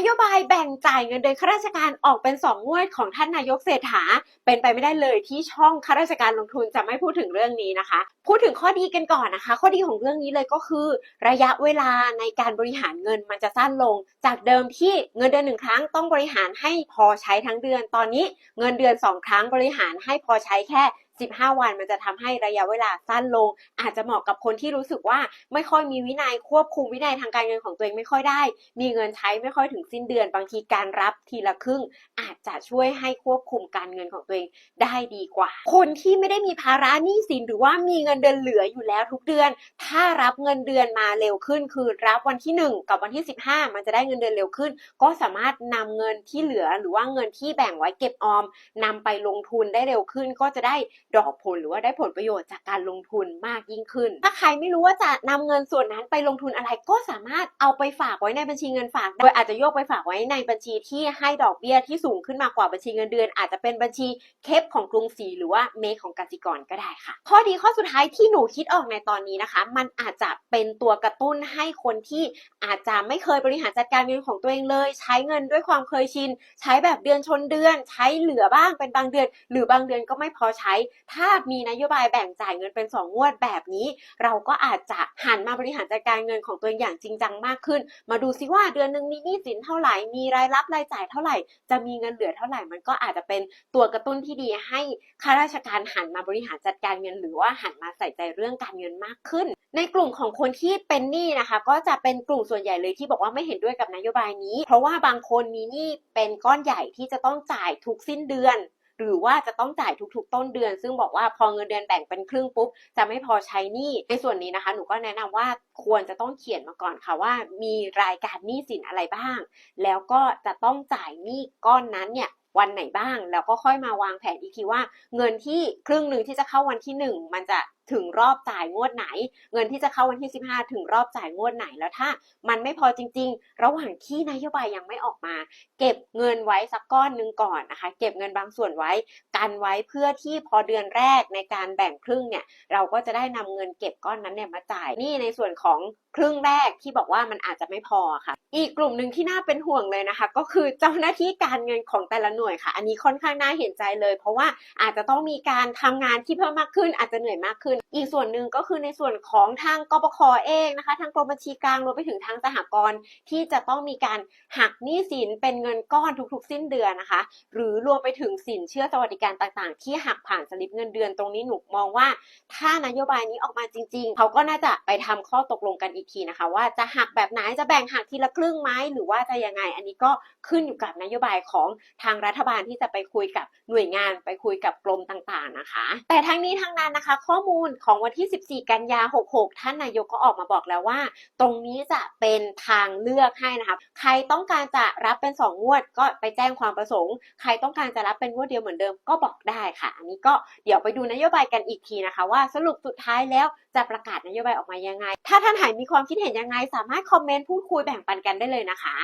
นโยบายแบ่งจ่ายเงินเดือนข้าราชการออกเป็นสองงวดของท่านนายกเศรษฐา เป็นไปไม่ได้เลยที่ช่องข้าราชการลงทุนจะไม่พูดถึงเรื่องนี้นะคะ พูดถึงข้อดีกันก่อนนะคะ ข้อดีของเรื่องนี้เลยก็คือ ระยะเวลาในการบริหารเงินมันจะสั้นลง จากเดิมที่เงินเดือนหนึ่งครั้งต้องบริหารให้พอใช้ทั้งเดือน ตอนนี้เงินเดือนสองครั้งบริหารให้พอใช้แค่ 15 วันมันจะทำให้ระยะเวลาสั้นลง อาจจะเหมาะกับคนที่รู้สึกว่าไม่ค่อยมีวินัยควบคุมวินัยทางการเงินของตัวเองไม่ค่อยได้ มีเงินใช้ไม่ค่อยถึงสิ้นเดือน บางทีการรับทีละครึ่ง อาจจะช่วยให้ควบคุมการเงินของตัวเองได้ดีกว่า คนที่ไม่ได้มีภาระหนี้สินหรือว่ามีเงินเดือนเหลืออยู่แล้วทุกเดือน ถ้ารับเงินเดือนมาเร็วขึ้น คือรับวันที่ 1 กับวันที่ 15 มันจะได้เงินเดือนเร็วขึ้น ก็สามารถนำเงินที่เหลือหรือว่าเงินที่แบ่งไว้เก็บออมนำไปลงทุนได้เร็วขึ้นก็จะได้ ดอกผลหรือว่าได้ผลประโยชน์จากการลงทุนมากยิ่งขึ้น ถ้าใครไม่รู้ว่าจะนำเงินส่วนนั้นไปลงทุนอะไรก็สามารถเอาไปฝากไว้ในบัญชีเงินฝาก โดยอาจจะโยกไปฝากไว้ในบัญชีที่ให้ดอกเบี้ยที่สูงขึ้นมากว่าบัญชีเงินเดือน อาจจะเป็นบัญชีเคปของกรุงศรีหรือว่าเมคของกสิกรก็ได้ค่ะ ข้อดีข้อสุดท้ายที่หนูคิดออกในตอนนี้นะคะ มันอาจจะเป็นตัวกระตุ้นให้คนที่อาจจะไม่เคยบริหารจัดการเงินของตัวเองเลย ใช้เงินด้วยความเคยชิน ใช้แบบเดือนชนเดือน ใช้เหลือบ้างเป็นบางเดือน หรือบางเดือนก็ไม่พอใช้ถ้ามีนโยบายแบ่งจ่ายเงินเป็นสองงวดแบบนี้ เราก็อาจจะหันมาบริหารจัดการเงินของตัวเองอย่างจริงจังมากขึ้น มาดูซิว่าเดือนหนึ่งมีหนี้สินเท่าไหร่ มีรายรับรายจ่ายเท่าไหร่ จะมีเงินเหลือเท่าไหร่ มันก็อาจจะเป็นตัวกระตุ้นที่ดีให้ข้าราชการหันมาบริหารจัดการเงิน หรือว่าหันมาใส่ใจเรื่องการเงินมากขึ้น ในกลุ่มของคนที่เป็นหนี้นะคะ ก็จะเป็นกลุ่มส่วนใหญ่เลยที่บอกว่าไม่เห็นด้วยกับนโยบายนี้ เพราะว่าบางคนมีหนี้เป็นก้อนใหญ่ที่จะต้องจ่ายทุกสิ้นเดือน หรือว่าจะต้องจ่ายทุกๆ ต้นเดือน ซึ่งบอกว่าพอเงินเดือนแบ่งเป็นครึ่งปุ๊บจะไม่พอใช้หนี้ในส่วนนี้นะคะ หนูก็แนะนำว่าควรจะต้องเขียนมาก่อนค่ะว่า มีรายการหนี้สินอะไรบ้าง แล้วก็จะต้องจ่ายหนี้ก้อนนั้นเนี่ยวันไหนบ้าง แล้วก็ค่อยมาวางแผนอีกทีว่า เงินที่ครึ่งหนึ่งที่จะเข้าวันที่หนึ่งมันจะ ถึงรอบจ่ายงวดไหน เงินที่จะเข้าวันที่ 15 ถึงรอบจ่ายงวดไหนแล้วถ้า มันไม่พอจริง ๆ ระหว่างที่นโยบายยังไม่ออกมา เก็บเงินไว้สักก้อนหนึ่งก่อนนะคะ เก็บเงินบางส่วนไว้กันไว้เพื่อที่พอเดือนแรกในการแบ่งครึ่งเนี่ยเราก็จะได้นำเงินเก็บก้อนนั้นเนี่ยมาจ่ายนี่ในส่วนของครึ่งแรกที่บอกว่ามันอาจจะไม่พอค่ะ อีกกลุ่มหนึ่งที่น่าเป็นห่วงเลยนะคะ ก็คือเจ้าหน้าที่การเงินของแต่ละหน่วยค่ะ อันนี้ค่อนข้างน่าเห็นใจเลย เพราะว่าอาจจะต้องมีการทำงานที่เพิ่มมากขึ้นอาจจะเหนื่อยมากขึ้นอีกส่วนหนึ่งก็คือในส่วนของทางกปคเองนะคะทางกรมบัญชีกลางรวมไปถึงทางสหกรณ์ที่จะต้องมีการหักหนี้สินเป็นเงินก้อนทุกๆ สิ้นเดือนนะคะ หรือรวมไปถึงสินเชื่อสวัสดิการต่างๆ ที่หักผ่านสลิปเงินเดือนตรงนี้หนูมองว่า ถ้านโยบายนี้ออกมาจริง ๆ เขาก็น่าจะไปทำข้อตกลงกันอีกทีนะคะ ว่าจะหักแบบไหนจะแบ่งหักทีละครึ่งไหมหรือว่าจะยังไง อันนี้ก็ขึ้นอยู่กับนโยบายของทางรัฐบาลที่จะไปคุยกับหน่วยงานไปคุยกับกรมต่างๆนะคะ แต่ทั้งนี้ทั้งนั้นนะคะ ข้อมูลของวันที่ 14 กันยา 66 ท่านนายกก็ออกมาบอกแล้วว่า ตรงนี้จะเป็นทางเลือกให้นะคะใครต้องการจะรับเป็น 2 งวดก็ไปแจ้งความประสงค์ ใครต้องการจะรับเป็นงวดเดียวเหมือนเดิมก็บอกได้ค่ะ อันนี้ก็เดี๋ยวไปดูนโยบายกันอีกทีนะคะ ว่าสรุปสุดท้ายแล้วจะประกาศนโยบายออกมายังไง ถ้าท่านไหนมีความคิดเห็นยังไง สามารถคอมเมนต์พูดคุยแบ่งปันกันได้เลยนะคะ